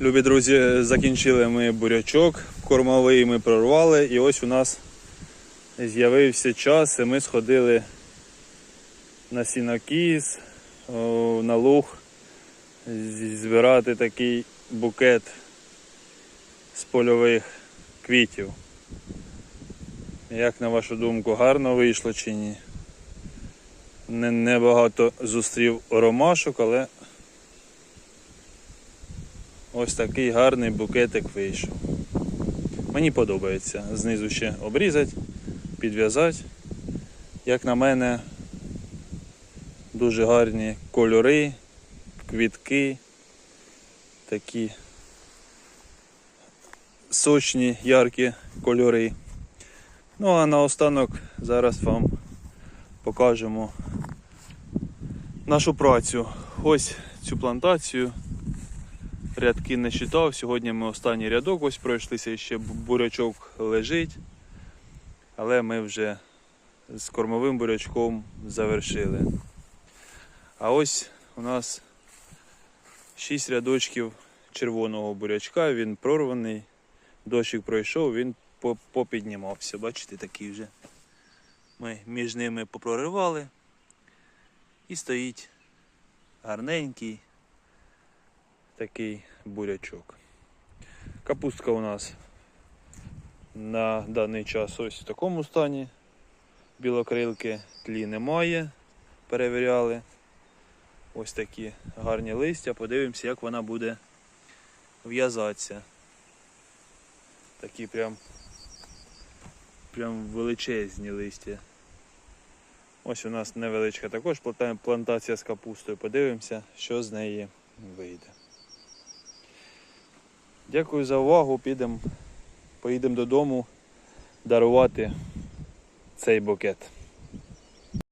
Любі друзі, закінчили ми бурячок, кормовий ми прорвали, і ось у нас з'явився час, і ми сходили на сінокіс, на луг, збирати такий букет з польових квітів. Як на вашу думку, гарно вийшло чи ні? Не, небагато зустрів ромашок, але ось такий гарний букетик вийшов. Мені подобається. Знизу ще обрізати, підв'язати. Як на мене, дуже гарні кольори, квітки, такі сочні, яркі кольори. Ну а наостанок зараз вам покажемо нашу працю. Ось цю плантацію. Рядки не читав. Сьогодні ми останній рядок ось пройшлися, ще бурячок лежить. Але ми вже з кормовим бурячком завершили. А ось у нас 6 рядочків червоного бурячка, він прорваний. Дощик пройшов, він попіднімався. Бачите, такий вже. Ми між ними попроривали. І стоїть гарненький такий бурячок. Капустка у нас на даний час ось в такому стані. Білокрилки тлі немає, перевіряли. Ось такі гарні листя. Подивимося, як вона буде в'язатися. Такі прям, прям величезні листя. Ось у нас невеличка також плантація з капустою. Подивимося, що з неї вийде. Дякую за увагу. Підемо, поїдемо додому дарувати цей букет.